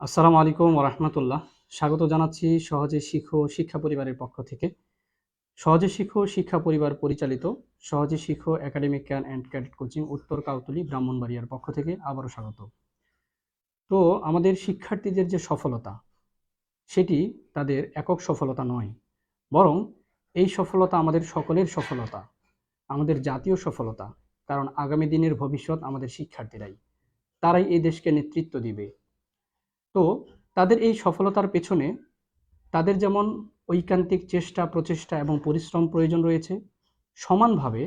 আসসালামু আলাইকুম রহমতুল্লাহ। স্বাগত জানাচ্ছি সহজে শিখো শিক্ষা পরিবারের পক্ষ থেকে। সহজে শিখো শিক্ষা পরিবার পরিচালিত সহজে শিখো academic can and cadet coaching উত্তর কাউতলি, ব্রাহ্মণবাড়িয়ার পক্ষ থেকে আবারও স্বাগত। তো আমাদের শিক্ষার্থীদের যে সফলতা, সেটি তাদের একক সফলতা নয়, বরং এই সফলতা আমাদের সকলের সফলতা, আমাদের জাতীয় সফলতা, কারণ আগামী দিনের ভবিষ্যৎ আমাদের শিক্ষার্থীরাই, তারাই এই দেশকে নেতৃত্ব দিবে। তো তাদের এই সফলতার পেছনে তাদের যেমন ঐকান্তিক চেষ্টা, প্রচেষ্টা এবং পরিশ্রম প্রয়োজন রয়েছে, সমানভাবে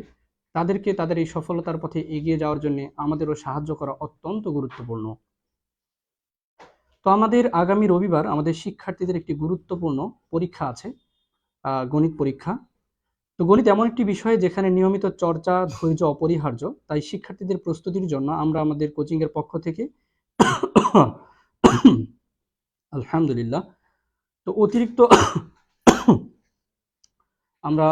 তাদেরকে তাদের এই সফলতার পথে এগিয়ে যাওয়ার জন্য আমাদেরও সাহায্য করা অত্যন্ত গুরুত্বপূর্ণ। তো আমাদের আগামী রবিবার আমাদের শিক্ষার্থীদের একটি গুরুত্বপূর্ণ পরীক্ষা আছে গণিত পরীক্ষা। তো গণিত এমন একটি বিষয় যেখানে নিয়মিত চর্চা, ধৈর্য অপরিহার্য। তাই শিক্ষার্থীদের প্রস্তুতির জন্য আমরা আমাদের কোচিংয়ের পক্ষ থেকে আলহামদুলিল্লাহ। তো অতিরিক্ত আমরা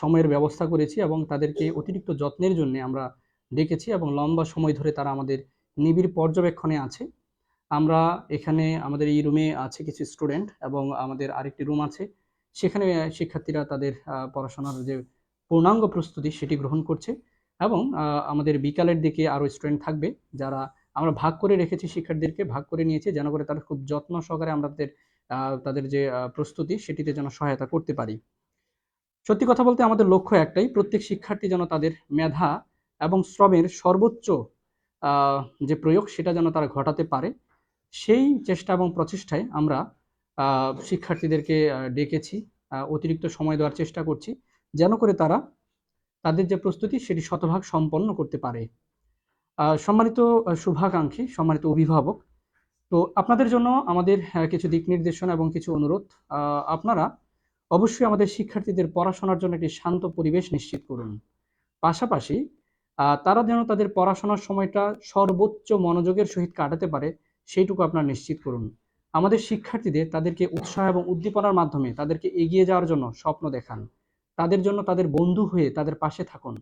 সময়ের ব্যবস্থা করেছি এবং তাদেরকে অতিরিক্ত যত্নের জন্য আমরা ডেকেছি এবং লম্বা সময় ধরে তারা আমাদের নিবিড় পর্যবেক্ষণে আছে। আমরা এখানে আমাদের এই রুমে আছে কিছু স্টুডেন্ট এবং আমাদের আরেকটি রুম আছে। সেখানে শিক্ষার্থীরা তাদের পড়াশোনার যে পূর্ণাঙ্গ প্রস্তুতি সেটি গ্রহণ করছে এবং আমাদের বিকালের দিকে আরও স্টুডেন্ট থাকবে যারা আমরা ভাগ করে রেখেছি শিক্ষার্থীদেরকে, ভাগ করে নিয়েছি যেন করে তারা খুব যত্ন সহকারে আমরা তাদের তাদের যে প্রস্তুতি সেটিতে যেন সহায়তা করতে পারি। সত্যি কথা বলতে আমাদের লক্ষ্য একটাই, প্রত্যেক শিক্ষার্থী যেন তাদের মেধা এবং শ্রমের সর্বোচ্চ যে প্রয়োগ সেটা যেন তারা ঘটাতে পারে। সেই চেষ্টা এবং প্রচেষ্টায় আমরা শিক্ষার্থীদেরকে ডেকেছি অতিরিক্ত সময় দেওয়ার চেষ্টা করছি যেন করে তারা তাদের যে প্রস্তুতি সেটি শতভাগ সম্পন্ন করতে পারে। সম্মানিত শুভাকাঙ্ক্ষী, সম্মানিত অভিভাবক। তো আপনাদের জন্য আমাদের কিছু দিক নির্দেশনা এবং কিছু অনুরোধ। আপনারা অবশ্যই আমাদের শিক্ষার্থীদের পড়াশোনার জন্য একটি শান্ত পরিবেশ নিশ্চিত করুন। পাশাপাশি তারা যেন তাদের পড়াশোনার সময়টা সর্বোচ্চ মনোযোগের সহিত কাটাতে পারে, সেইটুকু আপনারা নিশ্চিত করুন। আমাদের শিক্ষার্থীদের তাদেরকে উৎসাহ এবং উদ্দীপনার মাধ্যমে তাদেরকে এগিয়ে যাওয়ার জন্য স্বপ্ন দেখান। তাদের জন্য তাদের বন্ধু হয়ে তাদের পাশে থাকুন।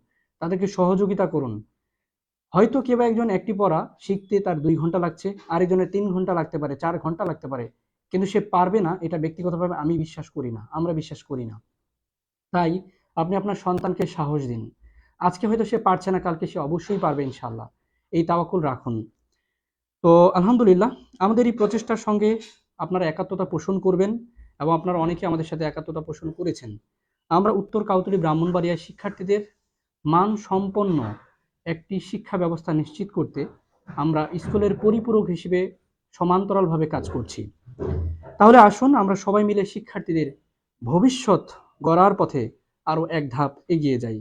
তাদেরকে সহযোগিতা করুন। হয়তো কেউ একজন একটি পড়া শিখতে তার দুই ঘণ্টা লাগছে, আরেকজনের তিন ঘণ্টা লাগতে পারে, চার ঘণ্টা লাগতে পারে। কিন্তু সে পারবে না, এটা ব্যক্তিগতভাবে আমি বিশ্বাস করি না, আমরা বিশ্বাস করি না। তাই আপনি আপনার সন্তানকে সাহস দিন। আজকে হয়তো সে পারছে না, কালকে সে অবশ্যই পারবে ইনশাল্লাহ এই তাওয়াকুল রাখুন। তো আলহামদুলিল্লাহ, আমাদের এই প্রচেষ্টার সঙ্গে আপনারা একাত্মতা পোষণ করবেন এবং আপনারা অনেকে আমাদের সাথে একাত্মতা পোষণ করেছেন। আমরা উত্তর কাউতলি ব্রাহ্মণবাড়িয়ার শিক্ষার্থীদের মান সম্পন্ন একটি শিক্ষা ব্যবস্থা নিশ্চিত করতে আমরা স্কুলের পরিপূরক হিসেবে সমান্তরালভাবে কাজ করছি। তাহলে আসুন আমরা সবাই মিলে শিক্ষার্থীদের ভবিষ্যৎ গড়ার পথে আরও এক ধাপ এগিয়ে যাই।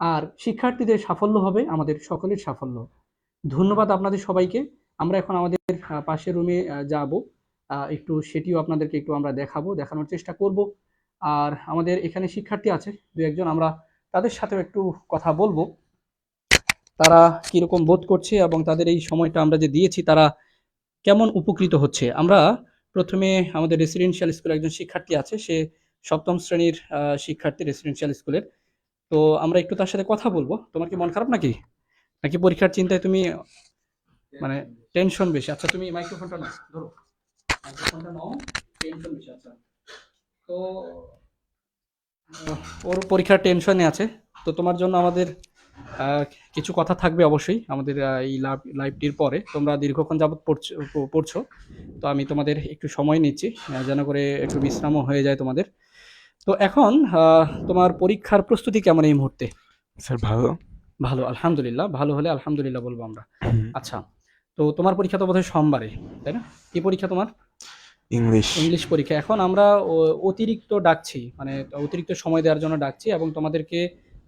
আর শিক্ষার্থীদের সাফল্য হবে আমাদের সকলের সাফল্য। ধন্যবাদ আপনাদের সবাইকে। আমরা এখন আমাদের পাশের রুমে যাব। একটু সেটিও আপনাদেরকে একটু আমরা দেখাবো, দেখানোর চেষ্টা করব। আর আমাদের এখানে শিক্ষার্থী আছে, দু একজন। আমরা তাদের সাথেও একটু কথা বলব। তারা কীরকম বোধ করছে এবং তাদের এই সময়টা আমরা যে দিয়েছি, তারা কেমন উপকৃত হচ্ছে? আমরা প্রথমে আমাদের রেসিডেন্সিয়াল স্কুলের একজন শিক্ষার্থী আছে, সে সপ্তম শ্রেণির শিক্ষার্থী রেসিডেন্সিয়াল স্কুলের তো আমরা একটু তার সাথে কথা বলব। তোমার কি মন খারাপ নাকি? নাকি পরীক্ষার চিন্তায় তুমি মানে টেনশন বেশি? আচ্ছা তুমি মাইক্রোফোনটা নাও, ধরো। মাইক্রোফোনটা নাও টেনশন বেশি আচ্ছা। তো ওর পরীক্ষার টেনশনে আছে। তো তোমার জন্য আমাদের কিছু কথা থাকবে অবশ্যই আমাদের এই লাইভ লাইভটির পরে। তোমরা দীর্ঘক্ষণ যাবত পড়ছো পড়ছো তো আমি তোমাদের একটু সময় নিচ্ছি যেন করে একটু বিশ্রামও হয়ে যায় তোমাদের। তো এখন আহ, তোমার পরীক্ষার প্রস্তুতি কেমন এই মুহূর্তে? স্যার ভালো। ভালো আলহামদুলিল্লাহ ভালো হলে আলহামদুলিল্লাহ বলব আমরা। আচ্ছা তো তোমার পরীক্ষা তো বোধহয় সোমবারে তাই না? কি পরীক্ষা তোমার? ইংলিশ ইংলিশ পরীক্ষা। এখন আমরা অতিরিক্ত ডাকছি মানে অতিরিক্ত সময় দেওয়ার জন্য ডাকছি এবং তোমাদেরকে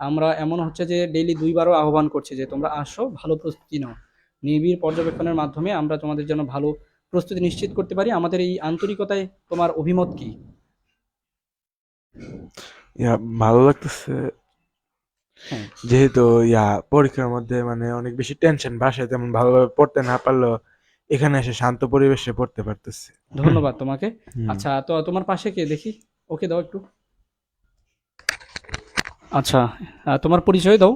আমরা এমন হচ্ছে যে ডেইলি দুইবারও আহ্বান করছি যে তোমরা আসো ভালো প্রস্তুতি নাও। নিবিড় পর্যবেক্ষণের মাধ্যমে আমরা তোমাদের জন্য ভালো প্রস্তুতি নিশ্চিত করতে পারি। আমাদের এই আন্তরিকতায় তোমার অভিমত কি? ইয়া ভালো লাগতেছে। হ্যাঁ। যেহেতু ইয়া পরীক্ষার মধ্যে মানে অনেক বেশি টেনশন বাসায় তেমন ভালোভাবে পড়তে না পারলেও এখানে এসে শান্ত পরিবেশে পড়তে পারতেছে। ধন্যবাদ তোমাকে। আচ্ছা তো তোমার পাশে কে? দেখি। ওকে দাও একটু। আচ্ছা তোমার পরিচয় দাও।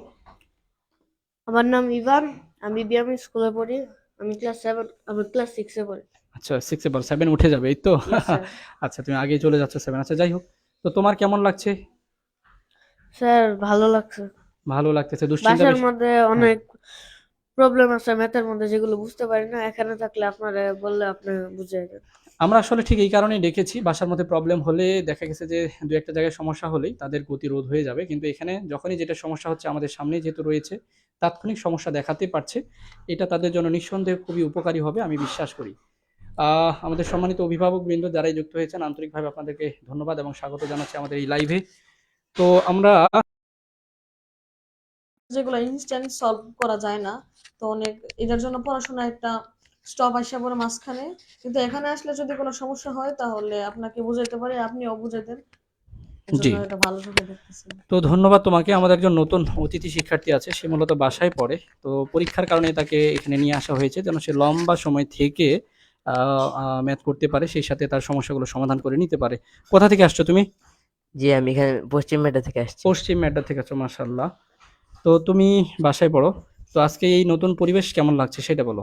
আমার নাম ইভান আমি বিএম স্কুলে পড়ি আমি ক্লাস সেভেন আমি ক্লাস সিক্সে পড়ি। আচ্ছা সিক্সে পড়ো সেভেন উঠে যাবে এই তো? আচ্ছা তুমি আগে চলে যাচ্ছ সেভেন আচ্ছা যাই হোক। তো তোমার কেমন লাগছে? স্যার ভালো লাগছে। ভালো লাগতেছে দুশ্চিন্তা বাসার মধ্যে অনেক প্রবলেম আছে ম্যাথের মধ্যে যেগুলো বুঝতে পারি না এখানে থাকলে আপনারা বললে আপনি বুঝিয়ে দেন আমরা আসলে ঠিক এই কারণেই ডেকেছি, বাসার মধ্যে প্রবলেম হলে দেখা গেছে যে দু একটা জায়গায় সমস্যা হলেই তাদের গতিরোধ হয়ে যাবে। কিন্তু এখানে যখনই যেটা সমস্যা হচ্ছে আমাদের সামনে যেহেতু রয়েছে, তাৎক্ষণিক সমস্যা দেখাতে পারছে। এটা তাদের জন্য নিঃসন্দেহে খুবই উপকারী হবে, আমি বিশ্বাস করি। আমাদের সম্মানিত অভিভাবক বৃন্দ যারাই যুক্ত হয়েছেন, আন্তরিকভাবে আপনাদেরকে ধন্যবাদ এবং স্বাগত জানাচ্ছি আমাদের এই লাইভে তো আমরা যেগুলো ইনস্ট্যান্ট সলভ করা যায় না, তো অনেক এটার জন্য পড়াশোনা একটা স্টপ আসা পড়ে মাঝখানে। কিন্তু এখানে আসলে যদি কোনো সমস্যা হয় তাহলে আপনাকে বুঝাইতে পারি আপনিও বুঝাইতেন জি। তো ধন্যবাদ তোমাকে আমাদের একজন নতুন অতিথি শিক্ষার্থী আছে সে মূলত বাসায় পড়ে। তো পরীক্ষার কারণে তাকে এখানে নিয়ে আসা হয়েছে যেন সে লম্বা সময় থেকে ম্যাথ করতে পারে সেই সাথে তার সমস্যাগুলো সমাধান করে নিতে পারে। কোথা থেকে আসছো তুমি? জি আমি এখানে পশ্চিম মেটা থেকে আসছি। পশ্চিম ম্যাডা থেকে আছো মাসাল্লাহ তো তুমি বাসায় পড়ো। তো আজকে এই নতুন পরিবেশ কেমন লাগছে সেটা বলো।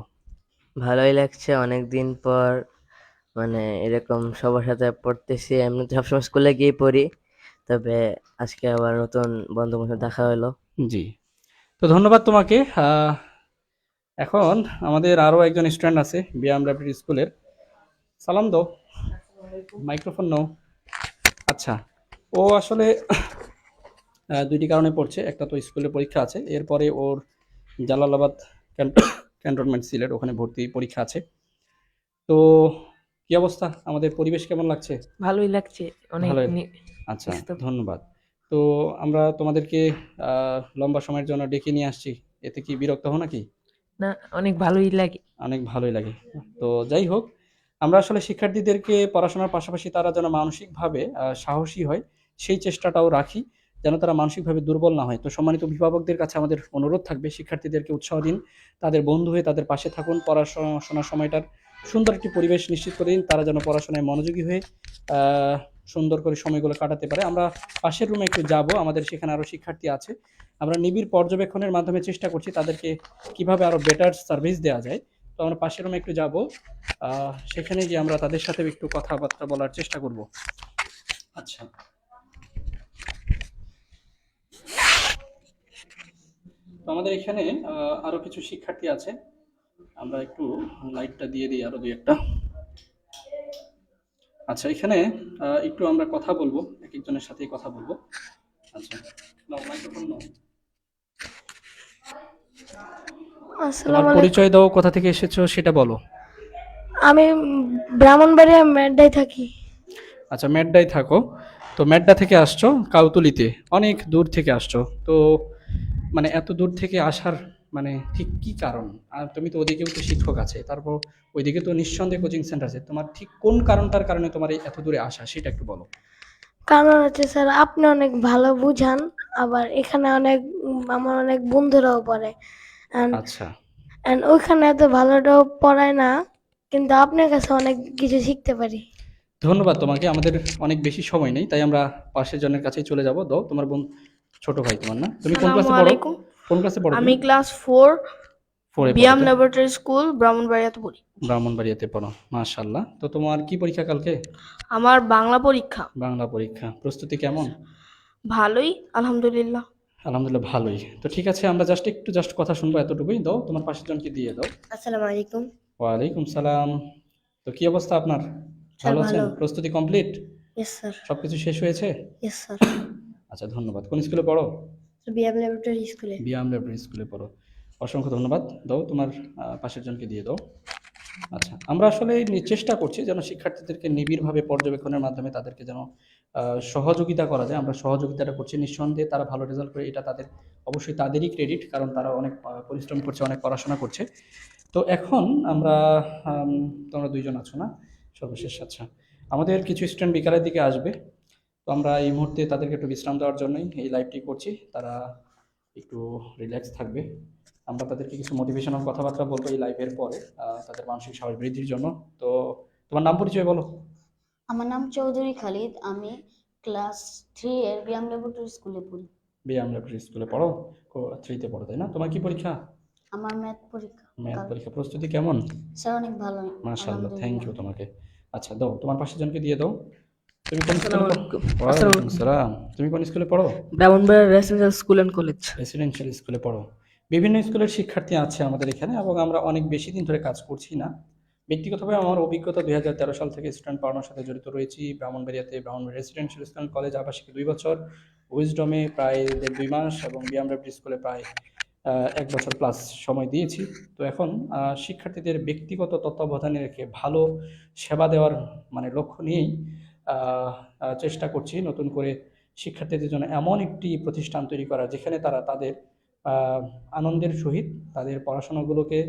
ভালোই লাগছে অনেক দিন পর। মানে এরকম সবার সাথে পড়তেছি। এমনি তো সবসময় স্কুলে গিয়ে পড়ি। তবে আজকে আবার নতুন বন্ধু বান্ধব দেখা হলো। জি। তো ধন্যবাদ তোমাকে। এখন আমাদের আরও একজন স্টুডেন্ট আছে বিয়াম রাবিট স্কুলের। সালাম দাও। মাইক্রোফোন নাও। আচ্ছা ও আসলে দুইটি কারণে পড়ছে। একটা তো স্কুলের পরীক্ষা আছে। এরপরে ওর জালালাবাদ ক্যান্টনমেন্ট সিলেট ওখানে ভর্তি পরীক্ষা আছে। তো কি অবস্থা? আমাদের পরিবেশ কেমন লাগছে? ভালোই লাগছে। অনেক আচ্ছা ধন্যবাদ। তো আমরা তোমাদেরকে লম্বা সময়ের জন্য ডেকে নিয়ে আসছি। এতে কি বিরক্ত হও নাকি? না অনেক ভালোই লাগে। অনেক ভালোই লাগে। তো যাই হোক আমরা আসলে শিক্ষার্থীদেরকে পড়াশোনার পাশাপাশি তারা যেন মানসিকভাবে সাহসী হয় সেই চেষ্টাটাও রাখি। যেন তারা মানসিকভাবে দুর্বল না হয়। তো সম্মানিত অভিভাবকদের কাছে আমাদের অনুরোধ থাকবে, শিক্ষার্থীদেরকে উৎসাহ দিন, তাদের বন্ধু হয়ে তাদের পাশে থাকুন পড়াশোনার সময়টার সুন্দর একটি পরিবেশ নিশ্চিত করে দিন, তারা যেন পড়াশোনায় মনোযোগী হয়ে সুন্দর করে সময়গুলো কাটাতে পারে। আমরা পাশের রুমে একটু যাব, আমাদের সেখানে আরও শিক্ষার্থী আছে। আমরা নিবিড় পর্যবেক্ষণের মাধ্যমে চেষ্টা করছি তাদেরকে কীভাবে আরও বেটার সার্ভিস দেওয়া যায়। তো আমরা পাশের রুমে একটু যাব সেখানে গিয়ে আমরা তাদের সাথে একটু কথাবার্তা বলার চেষ্টা করব। আচ্ছা। তো আমাদের এখানে আহ, আরও কিছু শিক্ষার্থী আছে। আমরা একটু লাইটটা দিয়ে দিই আরও দুই একটা। আচ্ছা এখানে একটু আমরা কথা বলব এক একজনের সাথে কথা বলব। আচ্ছা তোমার পরিচয় দাও কোথা থেকে এসেছ সেটা বলো। আমি ব্রাহ্মণবাড়িয়া মেড্ডায় থাকি। আচ্ছা মেড্ডায় থাকো। তো মেড্ডা থেকে আসছো কাউতুলিতে অনেক দূর থেকে আসছো। তো মানে এত দূর থেকে আসার মানে ঠিক কি কারণ? আর তুমি তো ওদিকেও তো শিক্ষক আছে তারপর ওইদিকে তো নিঃসন্দেহে কোচিং সেন্টার আছে। তোমার ঠিক কোন কারণটার কারণে তোমার এত দূরে আসা সেটা একটু বলো। কারণ হচ্ছে স্যার আপনি অনেক ভালো বুঝান আবার এখানে অনেক আমার অনেক বন্ধুরাও পড়ে। আচ্ছা। and ওইখানে এত ভালোটাও পড়ায় না কিন্তু আপনার কাছে অনেক কিছু শিখতে পারি। ধন্যবাদ তোমাকে আমাদের অনেক বেশি সময় নেই তাই আমরা পাশের জনের কাছেই চলে যাব। দাও তোমার বোন ছোট ভাই তোমার না? তুমি কোন ক্লাসে পড়ো? কোন ক্লাসে পড়ো আমি ক্লাস ফোর ফোরে বিয়াম ল্যাবরেটরি স্কুল ব্রাহ্মণবাড়িয়াতে পড়ি। ব্রাহ্মণবাড়িয়াতে পড়ো মাশাআল্লাহ। তো তোমার কি পরীক্ষা কালকে? আমার বাংলা পরীক্ষা। বাংলা পরীক্ষা। প্রস্তুতি কেমন? ভালোই আলহামদুলিল্লাহ। আলহামদুলিল্লাহ ভালোই। তো ঠিক আছে আমরা জাস্ট একটু জাস্ট কথা শুনব এতটুকুই। দাও তোমার পাশের জনকে দিয়ে দাও। আসসালামু আলাইকুম। ওয়ালাইকুম সালাম। তো কি অবস্থা আপনার? ভালো আছেন? প্রস্তুতি কমপ্লিট ইয়েস স্যার সবকিছু শেষ হয়েছে? ইয়েস স্যার আচ্ছা ধন্যবাদ। কোন স্কুলে পড়ো? বিএম ল্যাবরেটরি স্কুলে। বিয়াম লাইব্রেরি স্কুলে পড়ো। অসংখ্য ধন্যবাদ। দাও তোমার পাশের জনকে দিয়ে দাও। আচ্ছা আমরা আসলে চেষ্টা করছি যেন শিক্ষার্থীদেরকে নিবিড়ভাবে পর্যবেক্ষণের মাধ্যমে তাদেরকে যেন সহযোগিতা করা যায়। আমরা সহযোগিতাটা করছি। নিঃসন্দেহে তারা ভালো রেজাল্ট করে এটা তাদের অবশ্যই তাদেরই ক্রেডিট কারণ তারা অনেক পরিশ্রম করছে অনেক পড়াশোনা করছে। তো এখন আমরা তোমরা দুইজন আছো না? সর্বশেষ আচ্ছা। আমাদের কিছু স্টুডেন্ট বিকালের দিকে আসবে। আমরা এই মুহূর্তে তাদেরকে একটু বিশ্রাম দেওয়ার জন্যই এই লাইভটি করছি। তারা একটু রিল্যাক্স থাকবে। আমরা তাদেরকে কিছু মোটিভেশনাল কথাবার্তা বলব এই লাইভের পরে তাদের মানসিক সাহস বৃদ্ধির জন্য। তো তোমার নাম পরিচয় বলো। আমার নাম চৌধুরী খালিদ। আমি ক্লাস থ্রি এর ব্যায়াম ল্যাবরেটরি স্কুলে পড়ি। বিয়াম লাইব্রেরি স্কুলে পড়ো? থ্রিতে পড়ো তাই না? তোমার কি পরীক্ষা? আমার ম্যাথ পরীক্ষা। ম্যাথ পরীক্ষা। প্রস্তুতি কেমন? স্যার অনেক ভালো। মাশাআল্লাহ থ্যাংক ইউ তোমাকে। আচ্ছা দাও তোমার পাশের জনকে দিয়ে দাও। তুমি কোন স্কুলে তুমি কোন স্কুলে পড়ো? Brahmanbaria residential school and college residential স্কুলে পড়ো। বিভিন্ন স্কুলের শিক্ষার্থী আছে আমাদের এখানে এবং আমরা অনেক বেশি দিন ধরে কাজ করছি না। ব্যক্তিগতভাবে আমার অভিজ্ঞতা দুই হাজার তেরো সাল থেকে স্টুডেন্ট পড়ানোর সাথে জড়িত রয়েছি। ব্রাহ্মণবাড়িয়াতে ব্রাহ্মণবাড়ি রেসিডেন্সিয়াল স্কুল কলেজ আবাসিকে দুই বছর। উইজডমে প্রায় দেড় দুই মাস এবং বিএমডব্লিউ স্কুলে প্রায় এক বছর প্লাস সময় দিয়েছি। তো এখন শিক্ষার্থীদের ব্যক্তিগত তত্ত্বাবধানে রেখে ভালো সেবা দেওয়ার মানে লক্ষ্য নিয়েই চেষ্টা করছি নতুন করে শিক্ষার্থীদের জন্য এমন একটি প্রতিষ্ঠান তৈরি করা যেখানে তারা তাদের আনন্দের সহিত তাদের পড়াশোনাগুলোকে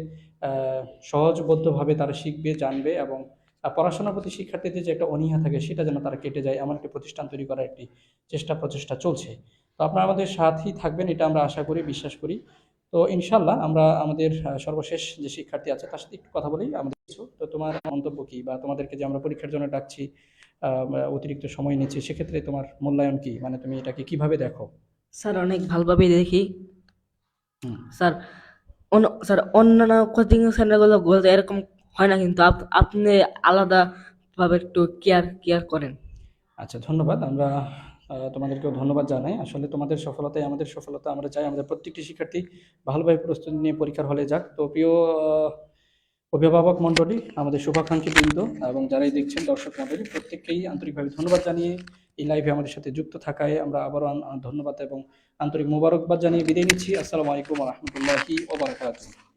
সহজবদ্ধভাবে তারা শিখবে, জানবে এবং পড়াশোনার প্রতি শিক্ষার্থীদের যে একটা অনীহা থাকে সেটা যেন তারা কেটে যায়, এমন একটি প্রতিষ্ঠান তৈরি করার একটি চেষ্টা প্রচেষ্টা চলছে। তো আপনারা আমাদের সাথেই থাকবেন, এটা আমরা আশা করি, বিশ্বাস করি। তো ইনশাল্লাহ আমরা আমাদের সর্বশেষ যে শিক্ষার্থী আছে তার সাথে একটু কথা বলি আমাদের কিছু। তো তোমার মন্তব্য কি? বা তোমাদেরকে যে আমরা পরীক্ষার জন্য ডাকছি অতিরিক্ত সময় নিচ্ছি সেক্ষেত্রে তোমার মূল্যায়ন কি? মানে তুমি এটাকে কীভাবে দেখো? স্যার অনেক ভালোভাবেই দেখি। স্যার অন্য স্যার অন্যান্য কোচিং সেন্টারগুলো বলতে এরকম হয় না কিন্তু আপ- আপনি আলাদাভাবে একটু কেয়ার কেয়ার করেন। আচ্ছা ধন্যবাদ। আমরা তোমাদেরকেও ধন্যবাদ জানাই। আসলে তোমাদের সফলতায় আমাদের সফলতা, আমরা চাই আমাদের প্রত্যেকটি শিক্ষার্থী ভালোভাবে প্রস্তুতি নিয়ে পরীক্ষার হলে যাক। তো প্রিয় অভিভাবক মণ্ডলী, আমাদের শুভাকাঙ্ক্ষী বৃন্দ এবং যারাই দেখছেন দর্শক মণ্ডলী, প্রত্যেককেই আন্তরিকভাবে ধন্যবাদ জানিয়ে এই লাইভে আমাদের সাথে যুক্ত থাকায় আমরা আবারও ধন্যবাদ এবং আন্তরিক মোবারকবাদ জানিয়ে বিদায় নিচ্ছি। আসসালামু আলাইকুম রহমতুল্লাহি ওবরাকাতুহ